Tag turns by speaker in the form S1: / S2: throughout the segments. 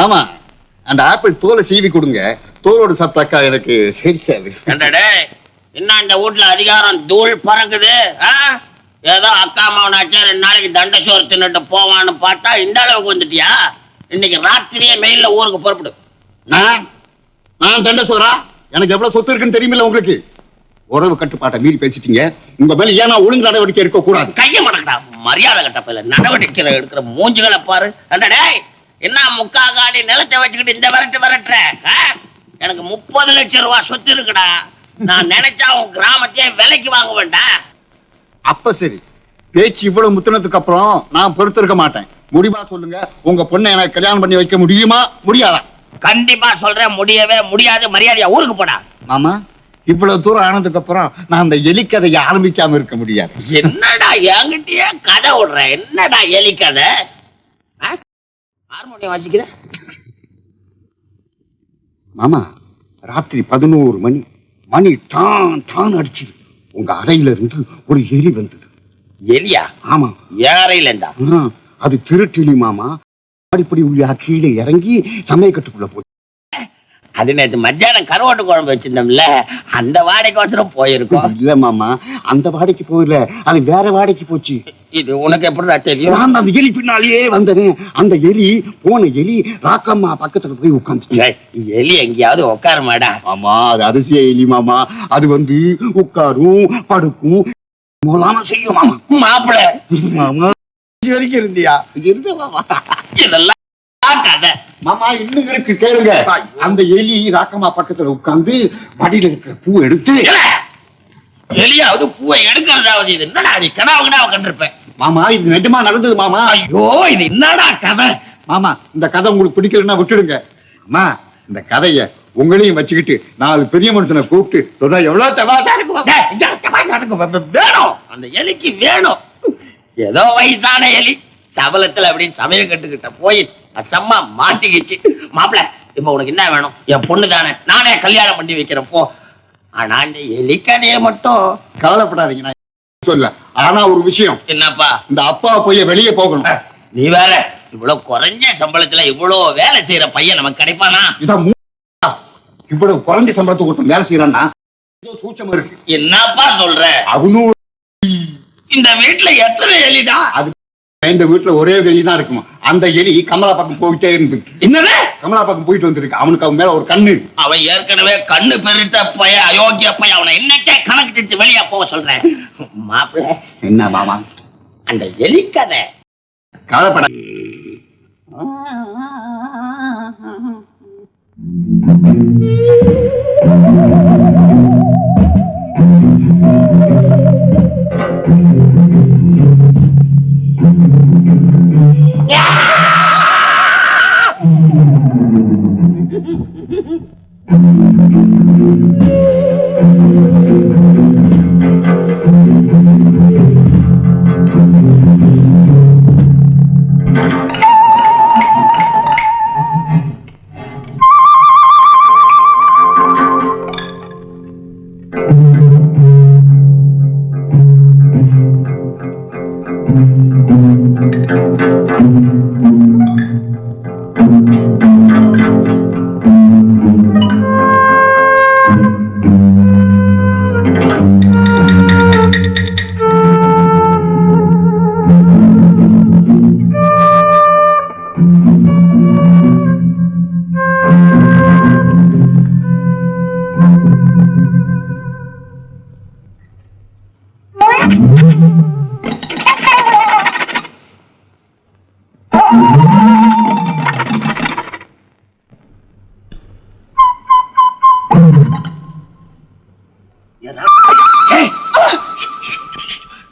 S1: மாமா. அந்த ஆப்பிள் தோலை சீவி கொடுங்க. தோலோடு சாப்பிட்டாக்கா எனக்கு
S2: என்னடே என்ன இந்த வீட்டுல அதிகாரம் தூள் பறக்குது? ஏதோ அக்கா மாவனாச்சா ரெண்டு நாளைக்கு தண்ட சோறு தின்னுட்டு போவான்னு பார்த்தா இந்த அளவுக்கு வந்துட்டியா? இன்னைக்கு ராத்திரியே மெயில்ல ஊருக்கு புறப்படு.
S1: நான் நான் தண்ட சோறா? எனக்கு எவ்வளவு சொத்து இருக்குன்னு தெரியுமில்ல உங்களுக்கு? உறவு கட்டுப்பாட்டை மீறி பேசிட்டீங்க. உங்க மேல ஏன் நான் ஒழுங்கு நடவடிக்கை எடுக்க கூடாது
S2: கைய மடக்கடா மரியாதை கட்டப்பில்ல நடவடிக்கை எடுக்கிற மூஞ்சுகளை பாரு. என்னடே என்ன முக்கா காடி நிலத்தை வச்சுக்கிட்டு இந்த விரட்டு விரட்டுற? எனக்கு முப்பது லட்சம் ரூபாய் சொத்து இருக்குடா. நான் நினைச்சா உன் கிராமத்தையே விலைக்கு வாங்க வேண்டாம்
S1: அப்ப சரி. பேச்சு இவ்வளவு முத்தினதுக்கு அப்புறம் நான் பொறுத்திருக்க மாட்டேன். முடிவா சொல்லுங்க. உங்க பொண்ணை எனக்கு கல்யாணம் பண்ணி வைக்க முடியுமா? முடியாதா?
S2: கண்டிப்பா சொல்றேன். முடியவே முடியாது. மரியாதையா ஊருக்கு போடா.
S1: மாமா இவ்வளவு தூரம் ஆனதுக்கு அப்புறம் நான் அந்த எலிக்கதையை ஆரம்பிக்காம இருக்க முடியாது.
S2: என்னடா என்கிட்டயே கதை விடுற? என்னடா எலி கதை ஆ? ஹார்மோனியம் வாசிக்கிற?
S1: மாமா ராத்திரி பதினோரு மணி. மணி டான் டான் அடிச்சுது. உங்க அறையில இருந்து ஒரு எலி வந்தது.
S2: எலியா?
S1: ஆமா.
S2: ஏறையில இருந்தா?
S1: ஆ, அது திருட்டெலி மாமா. அடிப்படி உள்ளா கீழே இறங்கி சமயக்கட்டுக்குள்ள போச்சு.
S2: அது நேத்து மத்தியானம் கருவாட்டு குழம்பு வச்சிருந்தோம்ல அந்த வாடகைக்கோசரம் போயிருக்கோம்.
S1: இல்ல மாமா அந்த வாடைக்கு போகல அது வேற வாடைக்கு போச்சு.
S2: இது உனக்கு எப்படிடா தெரியும்?
S1: நான் அந்த எலி பின்னாலேயே வந்தேன். அந்த எலி போன எலி ராக்கம்மா பக்கத்துல போய் உட்காந்துச்சு.
S2: எலி எங்கேயாவது உட்காருமாடா.
S1: ஆமா அது அரிசிய எலி மாமா. அது வந்து உட்காரும் படுக்கும். மூலாம செய்யும் மாமா.
S2: மாப்பிள.
S1: மாமா வரைக்கும் இருந்தியா? இருந்த மாமா.
S2: இதெல்லாம்
S1: மாமா இன்னும் இருக்கு கேளுங்க. அந்த எலி ராக்கம்மா பக்கத்துல உட்கார்ந்து வடியில இருக்கிற பூ எடுத்து
S2: எலியாவது பூவை எடுக்கிறதாவது இது. என்னடா நீ கனவு கனவு கண்டிருப்பேன்.
S1: மாமா இது நிஜமா நடந்தது மாமா?
S2: ஐயோ இது என்னடா கதை?
S1: மாமா இந்த கதை உங்களுக்கு பிடிக்கலன்னா விட்டுடுங்க. அம்மா இந்த கதைய உங்களையும் வச்சுக்கிட்டு நாலு பெரிய மனுஷனை கூப்பிட்டு சொன்னா எவ்வளவு தமாஷா இருக்கும்
S2: வேணும். அந்த எலிக்கு வேணும். ஏதோ வயசான எலி. சபலத்துல அப்படின்னு சமயம் கட்டுக்கிட்ட போய் அசம்மா மாட்டிக்கிச்சு. மாப்பிள இப்ப உனக்கு என்ன வேணும்? என் பொண்ணு தானே. நானே கல்யாணம் பண்ணி வைக்கிறேன் போ. ஆனா இந்த எலிக்கதையை மட்டும்
S1: கவலைப்படாதீங்க. நான் சொல்ல. ஆனா ஒரு விஷயம்.
S2: என்னப்பா?
S1: இந்த அப்பா போய் வெளியே போகணும்.
S2: நீ வேற. இவ்வளவு குறைஞ்ச சம்பளத்துல இவ்வளவு வேலை செய்யற பையன் நமக்கு கிடைப்பானா?
S1: இதான் இவ்வளவு குறைஞ்ச சம்பளத்துக்கு ஒருத்தன் வேலை செய்யறான்னா சூச்சம் இருக்கு.
S2: என்னப்பா சொல்ற?
S1: அவனும்
S2: இந்த வீட்டுல எத்தனை எலிடா?
S1: இந்த வீட்டுல ஒரே ஒரு எலி தான் இருக்குமா? அந்த எலி கமலா பக்கம் போயிட்டே இருந்துருக்கு
S2: என்னது?
S1: கமலா பக்கம் போயிட்டு வந்திருக்கு. அவனுக்கு அவன் மேல ஒரு கண்ணு
S2: அவன் ஏற்கனவே கண்ணு பெருத்த பைய அயோக்கிய பைய. அவனை இன்னைக்கே கணக்கு தெரிஞ்சு வெளியே போக சொல்றேன். மாப்பிள்ள
S1: என்ன மாமா?
S2: அந்த எலிக்கதை
S1: கவலைப்பட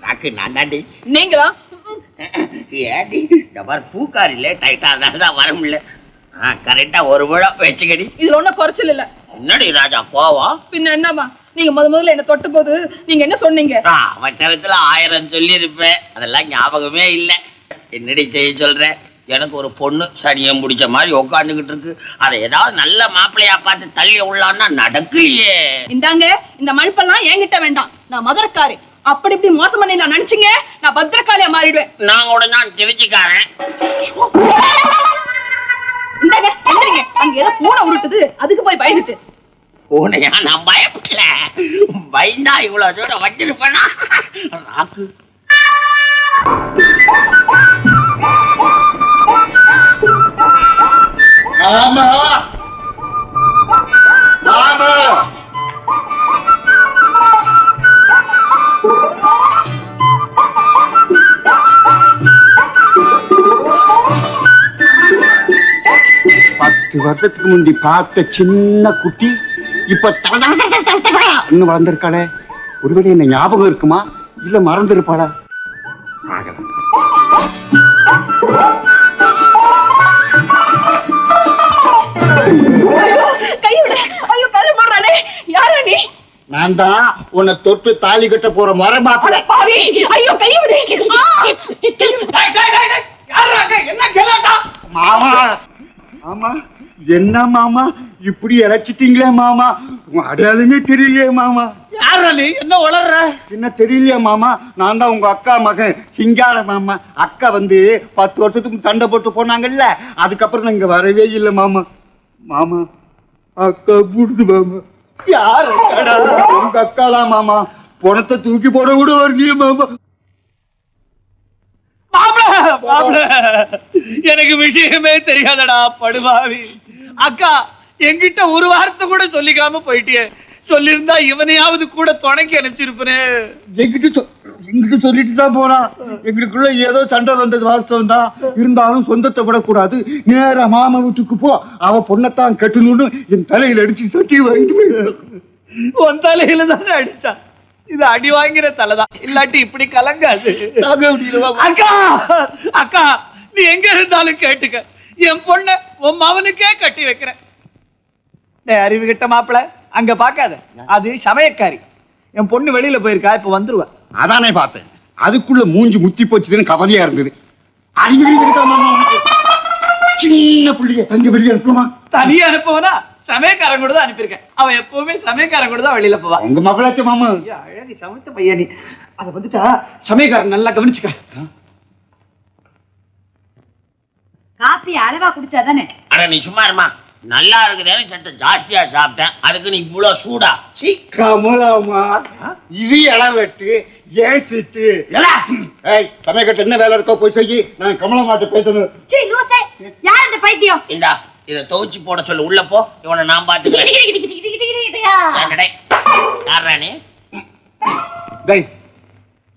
S2: நாக்கு நான் தாண்டி.
S3: நீங்களா?
S2: ஏடி டைட்டா அதனாலதான் வர முடியல. கரெக்டா ஒரு விழம் வச்சுக்கடி.
S3: இதுல ஒண்ணும் குறைச்சல் இல்ல.
S2: என்னடி ராஜா கோவம்?
S3: பின்ன என்னமா நீங்க முத முதல்ல என்ன தொட்ட போது நீங்க என்ன சொன்னீங்க?
S2: அவசரத்துல ஆயிரம் சொல்லியிருப்பேன். அதெல்லாம் ஞாபகமே இல்லை. என்னடி செய்ய சொல்ற? எனக்கு ஒரு பொண்ணு சனியம் பிடிச்ச மாதிரி உட்காந்துக்கிட்டு இருக்கு. அதை ஏதாவது நல்ல மாப்பிள்ளையா பார்த்து தள்ளி உள்ளான்னா நடக்கலையே.
S3: இந்தாங்க இந்த மழுப்பெல்லாம் என்கிட்ட வேண்டாம். நான் மதுரக்காரி. அப்படி இப்படி மோசம் பண்ணி நான் நினைச்சீங்க? நான் பத்திரக்காளியா மாறிடுவேன்.
S2: நான் கூட தான் தெரிவிச்சுக்காரன்
S3: இந்தாங்க எந்திரிங்க அங்க ஏதோ பூனை உருட்டுது. அதுக்கு போய் பயந்துட்டு.
S2: பூனையா? நான் பயப்படல. பயந்தா இவ்வளவு தூரம் வச்சிருப்பேனா? ராக்கு.
S1: ஆமா ஆமா பத்து வருஷத்துக்கு முந்தி பார்த்த சின்ன குட்டி இப்ப இன்னும் வளர்ந்திருக்காளே. ஒருவேளை என்ன ஞாபகம் இருக்குமா? இல்ல மறந்துருப்பாளா? ஆகலாம். நான் தான் உன்னை தொட்டு தாலி கட்ட போற மாப்பிள்ள
S3: பாவி. ஐயோ கை விடு ஆ!
S2: என்ன கேளாட்டா
S1: மாமா. மாமா என்ன மாமா? இப்படி இழைச்சிட்டீங்களே மாமா? அடையாளமே தெரியலையே மாமா.
S2: யாரா நீ? என்ன வளர்ற?
S1: என்ன தெரியலையே மாமா? நான் தான் உங்க அக்கா மகன் சிங்கார மாமா. அக்கா வந்து பத்து வருஷத்துக்கு சண்டை போட்டு போனாங்கல்ல அதுக்கப்புறம் நான் இங்க வரவே இல்லை மாமா. மாமா அக்கா புடுது மாமா.
S2: யாரு
S1: உங்க அக்கா தான் மாமா. பணத்தை தூக்கி போட கூட வரலையே மாமா.
S4: எனக்கு விஷயமே தெரியாதடா படுபாவி. அக்கா என்கிட்ட ஒரு வார்த்தை கூட சொல்லிக்காம போயிட்டியே. சொல்லியிருந்தா இவனையாவது கூட துணைக்கு அனுப்பிச்சிருப்பனே.
S1: எங்கிட்ட எங்கிட்ட சொல்லிட்டு தான் போறான். எங்களுக்குள்ள ஏதோ சண்டை வந்தது வாஸ்தவம் தான் இருந்தாலும் சொந்தத்தை விடக்கூடாது. நேரா மாமா வீட்டுக்கு போ. அவ பொண்ணத்தான் கட்டணும்னு என் தலையில அடிச்சு சட்டி வாங்கிட்டு போயிடுறான்.
S4: உன் தலையில தானே அடிச்சான். இது அடி வாங்கின தலைதான். இல்லாட்டி இப்படி கலங்காது. அக்கா அக்கா நீ எங்க இருந்தாலும் கேட்டுக்க. என் பொண்ண உன் மவனுக்கே கட்டி வைக்கிறேன். அறிவு கிட்ட மாப்பிள அங்க பாக்காத. அது சமயக்காரி. என் பொண்ணு வெளியில போயிருக்கா இப்ப வந்துருவா.
S1: அதானே பார்த்தேன். அதுக்குள்ள மூஞ்சி முத்தி போச்சுதுன்னு கவலையா இருந்தது. அறிவு? சின்ன பிள்ளைய தங்க வெளியே அனுப்புமா
S4: தனியா அனுப்புவனா? சமயக்காரன் கூட தான் அனுப்பியிருக்கேன். அவன் எப்பவுமே சமயக்காரன் கூட தான் வெளியில போவா.
S1: உங்க மகளாச்ச மாமா.
S4: அழகு சமத்த பையன். அத வந்துட்டா சமயக்காரன் நல்லா கவனிச்சுக்க.
S5: காப்பி அளவா குடிச்சாதானே?
S2: அட நீ சும்மா இருமா. நல்லா இருக்குதேன்னு சத்த ஜாஸ்தியா சாப்பிட்டேன். அதுக்கு நீ இவ்வளவு சூடா. சீ
S1: கமலாமா இது இடம் வெட்டு ஏன் சிட்டு? ஏய் சமயக்கட்டு என்ன வேலை இருக்கோ போய் செய்யி நான் கமலமாட்ட பேசணும்.
S5: சீ லூசே. யார் இந்த பைத்தியம்?
S2: இந்தா. இத துவைச்சு போட சொல்லு. உள்ள போ. இவனை நான் பாத்துக்கிறேன்.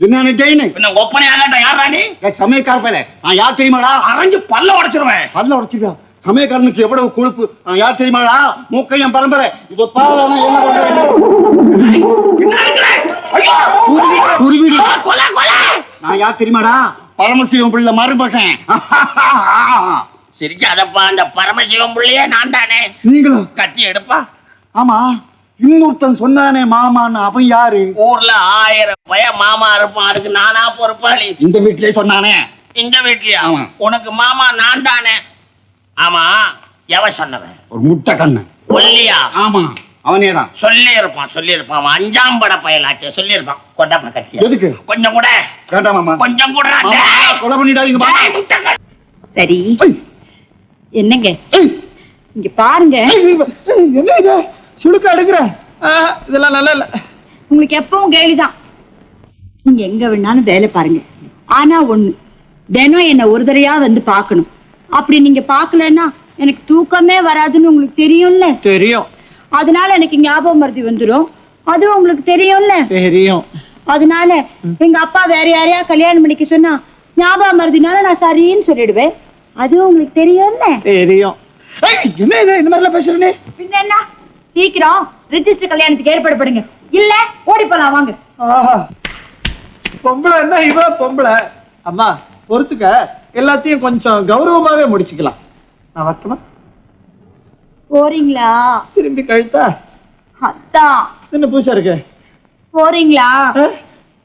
S1: என்ன டெய்னு
S2: பின்ன ஒப்பனை ஆகாட்ட? யாரா
S1: ஏய் சமயக்கார பேல நான் யார் தெரியுமாடா?
S2: அரைஞ்சு பல்ல உடைச்சிருவேன்.
S1: பல்ல உடச்சிடுவா சமயக்காரனுக்கு எவ்வளவு கொழுப்பு? நான் யார் தெரியுமாடா? மூக்கையன் பரம்பரை. இத பாரு நான் என்ன பண்றேன்! நான் யார் தெரியுமாடா? பரமசிவம் பிள்ளை மருமகன்.
S2: சிரிக்காதப்பா அந்த பரமசிவம் பிள்ளையே நான் தானே.
S1: நீங்களும்
S2: கத்தி எடுப்பா.
S1: ஆமா இன்னொருத்தன் சொன்னானே மாமான்னு. அவன் யாரு?
S2: ஊர்ல ஆயிரம் பய மாமா இருப்பான். அதுக்கு நானா பொறுப்பாளி?
S1: இந்த வீட்லயே சொன்னானே.
S2: இந்த வீட்லயா?
S1: ஆமா.
S2: உனக்கு மாமா நான் தானே. ஆமா எவன் சொன்னவன்?
S1: ஒரு முட்டை கண்ணன்
S2: ஒல்லியா?
S1: ஆமா அவனே தான்.
S2: சொல்லி இருப்பான் சொல்லி இருப்பான் அவன் அஞ்சாம் பட பயலாச்சே சொல்லி இருப்பான் கொண்டாப்பா கத்திய?
S1: எதுக்கு?
S2: கொஞ்சம் கூட.
S1: வேண்டாம் மாமா.
S2: கொஞ்சம் கூட.
S1: கொலை பண்ணிடாதீங்க.
S5: சரி. என்னங்க? இங்க பாருங்க.
S4: என்ன இது சுடுக்க எடுக்கிற இதெல்லாம் நல்லா இல்ல.
S5: உங்களுக்கு எப்பவும் கேலிதான். நீங்க எங்க வேணாலும் வேலை பாருங்க. ஆனா ஒண்ணு தினம் என்ன ஒரு தடையா வந்து பார்க்கணும். அப்படி நீங்க பார்க்கலன்னா எனக்கு தூக்கமே வராதுன்னு உங்களுக்கு தெரியும்ல?
S4: தெரியும்.
S5: அதனால எனக்கு ஞாபகம் மருதி வந்துடும் அதுவும் உங்களுக்கு தெரியும்ல?
S4: தெரியும்.
S5: அதனால எங்க அப்பா வேற யாரையா கல்யாணம் பண்ணிக்க சொன்னா ஞாபகம் மருதினால நான் சரின்னு சொல்லிடுவேன். அதுவும் உங்களுக்கு தெரியும்ல?
S4: தெரியும். என்ன இது? இந்த மாதிரிலாம் பேசுறனே
S5: பின்ன என்ன? சீக்கிரம் ரிஜிஸ்டர் கல்யாணத்துக்கு ஏற்பாடு பண்ணுங்க இல்ல ஓடி போலாம் வாங்க.
S4: பொம்பளை என்ன இவ பொம்பளை? அம்மா பொறுத்துக்க. எல்லாத்தையும் கொஞ்சம் கௌரவமாவே முடிச்சுக்கலாம். நான் வரட்டுமா?
S5: போறீங்களா?
S4: திரும்பி கழுத்தா?
S5: அதான்
S4: என்ன புதுசா இருக்கு?
S5: போறீங்களா?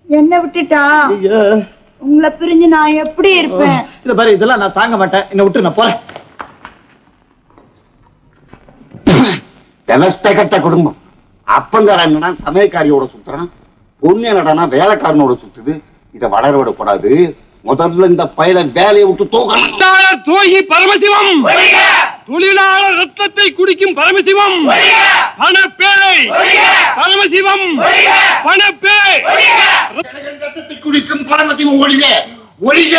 S5: என்ன விட்டுட்டா. உங்களை பிரிஞ்சு நான் எப்படி இருப்பேன்?
S4: இத பாரு இதெல்லாம் நான் தாங்க மாட்டேன். என்ன விட்டு நான் போறேன்.
S1: விவஸ்தை கட்ட குடும்பம். அப்பங்கார என்னடா சமயக்காரியோட சுத்துறான். பொண்ணு என்னடானா வேலைக்காரனோட சுத்துது. இதை வளர விடக்கூடாது. முதல்ல இந்த பயல வேலையை விட்டு தூக்கணும்.
S6: துரோகி பரமசிவம்! தொழிலாளர் ரத்தத்தை குடிக்கும் பரமசிவம். பணப்பேய் பரமசிவம். பணப்பேய்
S1: ஏழைகள் ரத்தத்தை குடிக்கும் பரமசிவம் ஒழிக! ஒழிக!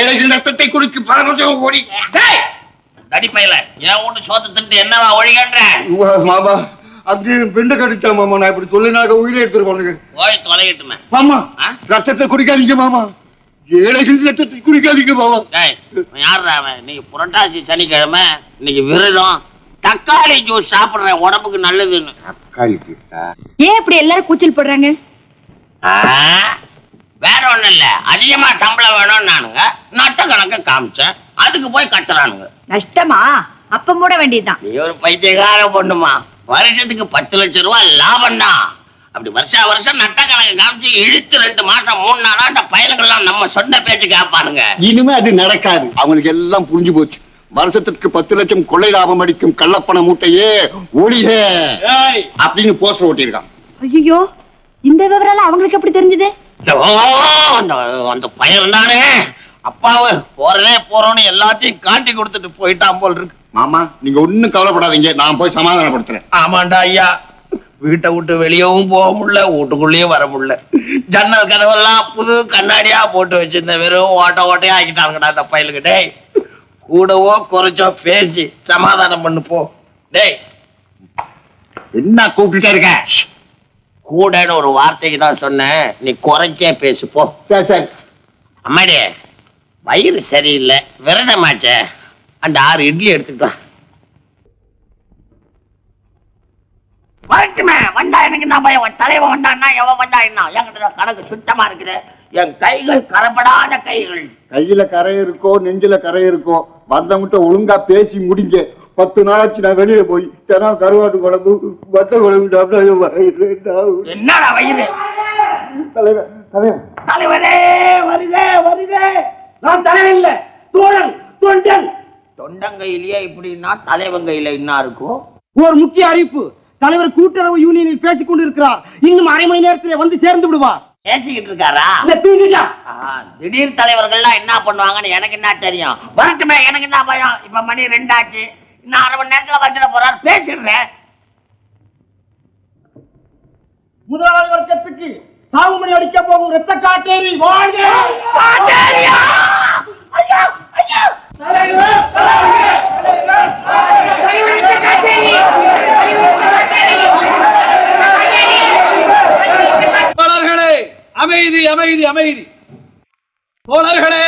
S1: ஏழைகள் ரத்தத்தை குடிக்கும் பரமசிவம் ஒழிக!
S2: டேய், தடிப்பையில என் வீட்டு சோத்து தின்ட்டு என்னவா ஒழிகன்ற?
S1: மாமா அப்படி பெண்டு கடிச்சா மாமா நான் இப்படி சொல்லினாக்க உயிரை எடுத்துருவானுங்க
S2: போய் தொலைகிட்டுமே
S1: மாமா? ரத்தத்தை குடிக்காதீங்க மாமா. ஏழைகள் ரத்தத்தை குடிக்காதீங்க மாமா
S2: டேய் யாருடா அவன்? இன்னைக்கு புரட்டாசி சனிக்கிழமை இன்னைக்கு விரதம். தக்காளி ஜூஸ் சாப்பிடுறேன் உடம்புக்கு நல்லதுன்னு.
S5: ஏன் இப்படி எல்லாரும் கூச்சல் போடுறாங்க?
S2: ஆ, வேற ஒண்ணும் இல்ல. அதிகமா சம்பளம் வேணும்னு நானுங்க. நட்ட கணக்க காமிச்சேன். அதுக்கு போய் கத்துறானுங்க.
S5: நஷ்டமா? அப்ப மூட வேண்டியதுதான்.
S2: நீ ஒரு பைத்தியக்கார பொண்ணுமா. வருஷத்துக்கு பத்து லட்சம் ரூபாய் லாபம் தான் அப்படி வருஷா வருஷம் நட்ட கணக்கு காமிச்சு இழுத்து ரெண்டு மாசம் மூணு நாளா அந்த பயலுக்கெல்லாம் நம்ம சொந்த பேச்சு கேட்பானுங்க.
S1: இனிமே அது நடக்காது. அவங்களுக்கு எல்லாம் புரிஞ்சு போச்சு. வருஷத்துக்கு பத்து லட்சம் கொள்ளை லாபம் அடிக்கும் கள்ளப்பண மூட்டையே ஒழிக அப்படின்னு போஸ்டர் ஓட்டியிருக்கான்
S5: ஐயோ இந்த விவரம் அவங்களுக்கு எப்படி தெரிஞ்சது?
S2: ஓ, அந்த அந்த பையன் தானே. அப்பாவு போறதே போறோம்னு எல்லாத்தையும் காட்டி கொடுத்துட்டு போயிட்டான் போல் இருக்கு.
S1: மாமா நீங்க ஒண்ணும் கவலைப்படாதீங்க. நான் போய் சமாதானப்படுத்துறேன்.
S2: ஆமாண்டா ஐயா. வீட்டை விட்டு வெளியவும் போக முடியல வீட்டுக்குள்ளேயும் வர முடியல. ஜன்னல் கதவெல்லாம் புது கண்ணாடியா போட்டு வச்சிருந்த வெறும் ஓட்ட ஓட்டையா ஆக்கிட்டாங்கடா அந்த பயலுக்கு. டேய் கூடவோ குறைச்சோ பேசி சமாதானம் பண்ணு போ. டேய்
S1: என்ன கூப்பிட்டுட்டே இருக்க?
S2: கூடன்னு ஒரு வார்த்தைக்கு தான் சொன்னேன். நீ குறைச்சே பேசு போ.
S1: சரி சரி.
S2: அம்மாடி வயிறு சரியில்லை. விரதமாச்சே. அந்த ஆறு இட்லி எடுத்துட்டு வரட்டுமே வந்தா எனக்கு என்ன பயம்? தலைவன் வந்தான்னா எவன் வந்தா என்ன என்கிட்ட கணக்கு சுத்தமா இருக்குது. என் கைகள் கரப்படாத கைகள்.
S1: கையில கரை இருக்கோ நெஞ்சில கரை இருக்கோ வந்தவங்கிட்ட ஒழுங்கா பேசி முடிங்க. பத்து நாளாச்சு நான் வெளியே போய் தினம் கருவாட்டு குழம்பு வத்த குழம்பு சாப்பிட்டா வயிறு
S2: என்னடா வயிறு?
S1: தலைவர் தலைவர்
S2: தலைவரே வருக வருக. நான் தலைவன் இல்ல. தோழன் தொண்டன். தொண்டங்கையிலேயே இப்படின்னா தலைவன் கையில என்ன இருக்கும்
S7: ஒரு முக்கிய அறிவிப்பு. தலைவர் கூட்டுறவு யூனியனில் பேசிக் கொண்டிருக்கிறார். இன்னும் அரை மணி நேரத்தில் வந்து சேர்ந்து விடுவார்.
S2: பேசிக்கிட்டு இருக்காரா? திடீர் தலைவர்கள்லாம் என்ன பண்ணுவாங்கன்னு எனக்கு என்ன தெரியும். வரட்டுமே எனக்கு என்ன பயம்? இப்ப மணி ரெண்டாச்சு. இன்னும் அரை மணி நேரத்துல வந்துட போறாரு. பேசிடுறேன்.
S7: முதலாளி வர்க்கத்துக்கு சாகுமணி அடிக்க போகும் ரத்த காட்டேரி வாழ்க!
S4: தோழர்களே அமைதி அமைதி அமைதி. தோழர்களே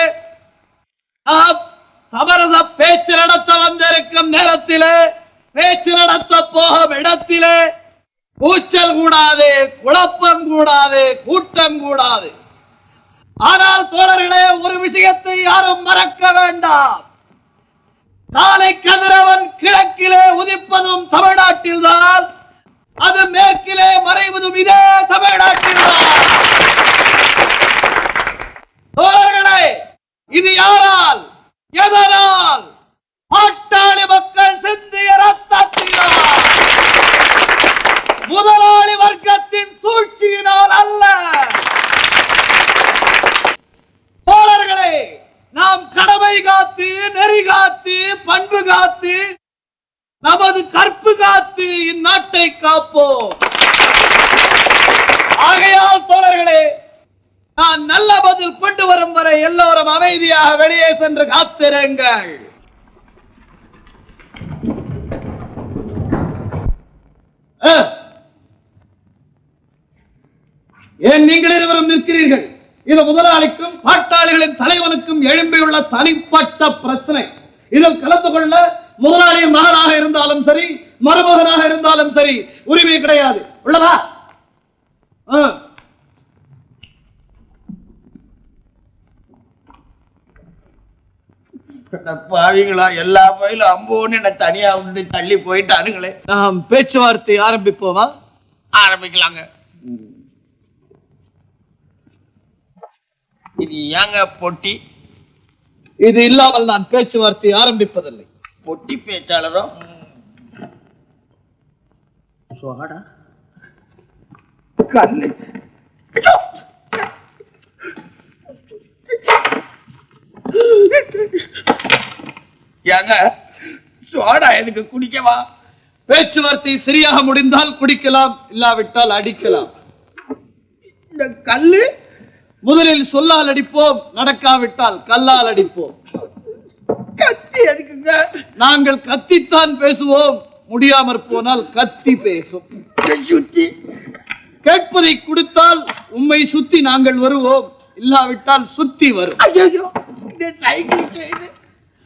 S4: நாம் சமரச பேச்சு நடத்த வந்திருக்கும் நேரத்திலே பேச்சு நடத்த போகும் இடத்திலே கூச்சல் கூடாது குழப்பம் கூடாது கூட்டம் கூடாது. ஆனால் தோழர்களே ஒரு விஷயத்தை யாரும் மறக்க வேண்டாம். நாளை கதிரவன் கிழக்கிலே உதிப்பதும் தமிழ்நாட்டில்தான். அது மேற்கிலே மறைவதும் இதே தமிழ்நாட்டில்தான். தோழர்களே இது யாரால்? எதனால் பாட்டாளி மக்கள் சிந்திய ரத்தத்தினால் முதலாளி வர்க்கத்தின் சூழ்ச்சியினால் அல்ல தோழர்களே நாம் கடமை காத்து நெறி காத்து பண்பு காத்து நமது கற்பு காத்து இந்நாட்டை காப்போம் ஆகையால் தோழர்களே நான் நல்ல பதில் கொண்டு வரும் வரை எல்லோரும் அமைதியாக வெளியே சென்று காத்திருங்கள். ஏன் நீங்கள் இருவரும் நிற்கிறீர்கள்? இது முதலாளிக்கும் பாட்டாளிகளின் தலைவனுக்கும் எழும்பியுள்ள தனிப்பட்ட பிரச்சனை. இதில் கலந்து கொள்ள முதலாளியின் மகனாக இருந்தாலும் சரி மருமகனாக இருந்தாலும் சரி உரிமை கிடையாது. உள்ளதா?
S2: பாவிங்களா எல்லா பயிலும் அம்போன்னு என்ன தனியா விட்டு தள்ளி போயிட்டானுங்களே.
S4: நாம் பேச்சுவார்த்தை ஆரம்பிப்போமா?
S2: ஆரம்பிக்கலாங்க. இது ஏங்க பொட்டி?
S4: இது இல்லாமல் நான் பேச்சுவார்த்தை ஆரம்பிப்பதில்லை.
S2: பொட்டி பேச்சாளரோ? சோடா. ஏங்க சோடா எதுக்கு குடிக்கவா?
S4: பேச்சுவார்த்தை சரியாக முடிந்தால் குடிக்கலாம் இல்லாவிட்டால் அடிக்கலாம்.
S2: இந்த கல்லு
S4: முதலில் சொல்லால் அடிப்போம் நடக்காவிட்டால் கல்லால் அடிப்போம்.
S2: கத்தி எதுக்குங்க?
S4: நாங்கள் கத்தித்தான் பேசுவோம் முடியாமற் போனால் கத்தி பேசும்.
S2: சுத்தி.
S4: கேட்பதை கொடுத்தால் உம்மை சுத்தி நாங்கள் வருவோம் இல்லாவிட்டால் சுத்தி வரும்.
S2: ஐயோ இந்த சைக்கிள் செயின்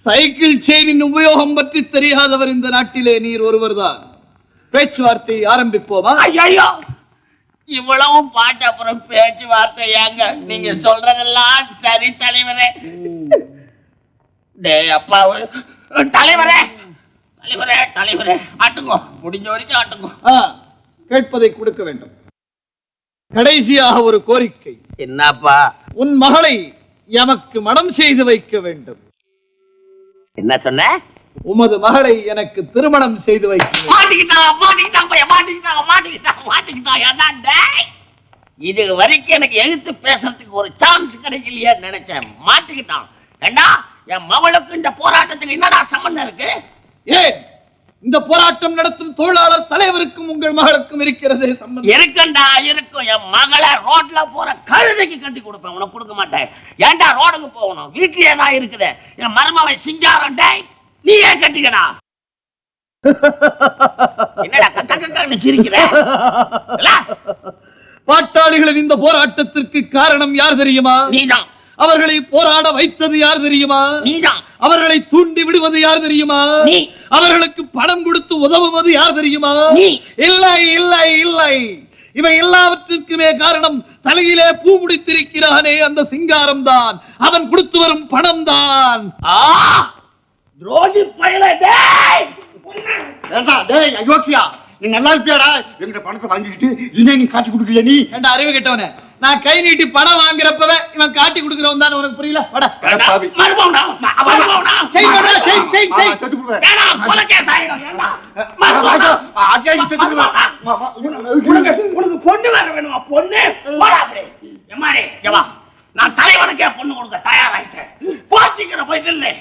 S4: சைக்கிள் செயினின் உபயோகம் பற்றி தெரியாதவர் இந்த நாட்டிலே நீர் ஒருவர்தான். பேச்சுவார்த்தை ஆரம்பிப்போமா?
S2: ஐயோ இவ்வளவு பாட்டு அப்புறம் பேச்சுவார்த்தை ஏங்க? நீங்க சொல்றதெல்லாம் சரி தலைவரே. டேய் அப்பாவு தலைவரே. தலைவரே தலைவரே. ஆட்டுங்க. முடிஞ்ச வரைக்கும் ஆட்டுங்க.
S4: கேட்பதை கொடுக்க வேண்டும். கடைசியாக ஒரு கோரிக்கை.
S2: என்னப்பா?
S4: உன் மகளை எமக்கு மனம் செய்து வைக்க வேண்டும்.
S2: என்ன சொன்ன?
S4: உமது மகளை எனக்கு திருமணம் செய்து வைக்க
S2: இது வரைக்கும் எனக்கு எதிர்த்து பேசுறதுக்கு ஒரு சான்ஸ் கிடைக்கலையே நினைச்சேன். மாட்டிக்கிட்டான். ஏண்டா என் மவளுக்கு இந்த போராட்டத்துக்கு என்னடா சம்பந்தம் இருக்கு?
S4: ஏன்? இந்த போராட்டம் நடத்தும் தொழிலாளர் தலைவருக்கும் உங்கள் மகளுக்கும் இருக்கிறது சம்பந்தம்.
S2: இருக்கண்டா இருக்கும். என் மகளை ரோட்ல போற கழுதைக்கு கட்டி கொடுப்பேன். உனக்கு கொடுக்க மாட்டேன். ஏன்டா ரோடுக்கு போகணும்? வீட்லயே தான் இருக்குது. என் மருமவன் சிங்காரம் டேய் நீ ஏன் கட்டிக்கடா. என்னடா சிரிக்கிற? இல்ல?
S4: பாட்டாளிகளின் இந்த போராட்டத்திற்கு காரணம் யார் தெரியுமா?
S2: நீதான்.
S4: அவர்களை போராட வைத்தது யார் தெரியுமா? அவர்களை தூண்டி விடுவது யார் தெரியுமா. அவர்களுக்கு பணம் கொடுத்து உதவுவது யார் தெரியுமா. இல்லை இல்லை இல்லை. இவை எல்லாவற்றிற்குமே காரணம் தலையிலே பூ முடித்திருக்கிறானே அந்த சிங்காரம் தான். அவன் கொடுத்து வரும் பணம் தான்.
S2: துரோகி பயல டேய்!
S1: அயோக்கியா. நீ நல்லா இருப்பியாடா? எங்கிட்ட பணத்தை வாங்கிக்கிட்டு இனிமே நீ காட்டி கொடுக்கலையா நீ?
S4: ஏண்டா அறிவு கெட்டவனே. நான் கை நீட்டி பணம் வாங்குறப்பவே இவன் காட்டி கொடுக்கிறவன் தான் உனக்கு புரியல? வாடா.
S2: உனக்கு பொண்ணு வேற வேணுமா? பொண்ணு? நான் தலைவனுக்கே பொண்ணு கொடுக்க தயாராயிட்டேன். போச்சுக்கிற போய் நில்லு.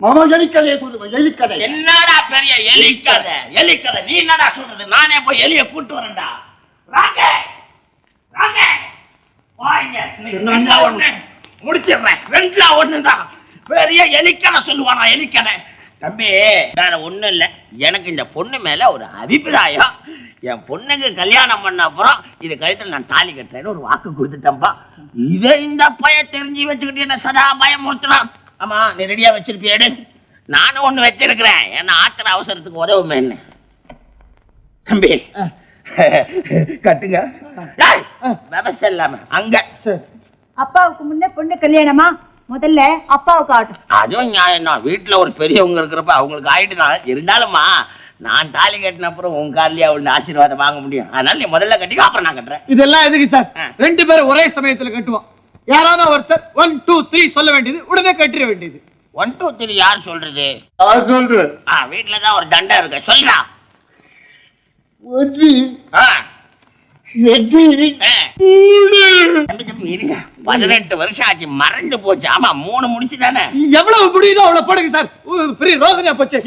S1: மாமா எலிக்கதையை சொல்லுவேன் எலிக்கதை.
S2: என்னடா பெரிய எலிக்கதை? எலிக்கதை. நீ என்னடா சொல்றது? நானே போய் எலிய கூட்டு வரேன்டா. ராங்க ரெண்டா ஒண்ணு. முடிச்சிடுறேன். ரெண்டா ஒண்ணுதான். பெரிய எலிக்கதை சொல்லுவானா எலிக்கதை தம்பி வேற ஒண்ணும் இல்ல. எனக்கு இந்த பொண்ணு மேல ஒரு அபிப்பிராயம். என் பொண்ணுக்கு கல்யாணம் பண்ண அப்புறம் இது கழுத்துல நான் தாலி கட்டுறேன்னு ஒரு வாக்கு கொடுத்துட்டேன்பா. இதை இந்த பைய தெரிஞ்சு வச்சுக்கிட்டு என்ன சதா பயமுறுத்தலாம் ஆமா நீ ரெடியா வச்சிருப்பியேடு நானும் ஒண்ணு வச்சிருக்கிறேன். என்ன ஆத்திர அவசரத்துக்கு உதவுமே என்ன தம்பி கட்டுங்க. விவசாயம் இல்லாம. அங்க.
S5: அப்பாவுக்கு முன்ன பொண்ணு கல்யாணமா? முதல்ல அப்பாவுக்கு ஆட்டும்
S2: அதுவும் நியாயம் தான் வீட்டுல ஒரு பெரியவங்க இருக்கிறப்ப அவங்களுக்கு ஆயிட்டுதான் இருந்தாலும்மா நான் தாலி கட்டின அப்புறம் உன் கார்லயே அவள் ஆசீர்வாதம் வாங்க முடியும். அதனால நீ முதல்ல கட்டிக்கோ அப்புறம் நான் கட்டுறேன்.
S4: இதெல்லாம் எதுக்கு சார். ரெண்டு பேரும் ஒரே சமயத்துல கட்டுவோம். யாராவது ஒருத்தர் ஒன் டூ த்ரீ சொல்ல வேண்டியது உடனே கட்டிட வேண்டியது.
S2: ஒன் டூ த்ரீ யார் சொல்றது?
S1: யார் சொல்ற
S2: ஆ வீட்டுல தான் ஒரு தண்டை இருக்கு. சொல்றா.
S1: வெற்றி
S2: ஆ,
S1: வெற்றி
S2: இருங்க. பதினெட்டு வருஷம் ஆச்சு மறைஞ்சு போச்சு. ஆமா மூணு முடிச்சு தானே
S4: எவ்வளவு முடியுதோ அவ்வளவு போடுங்க சார். பெரிய ரோதனையா போச்சு.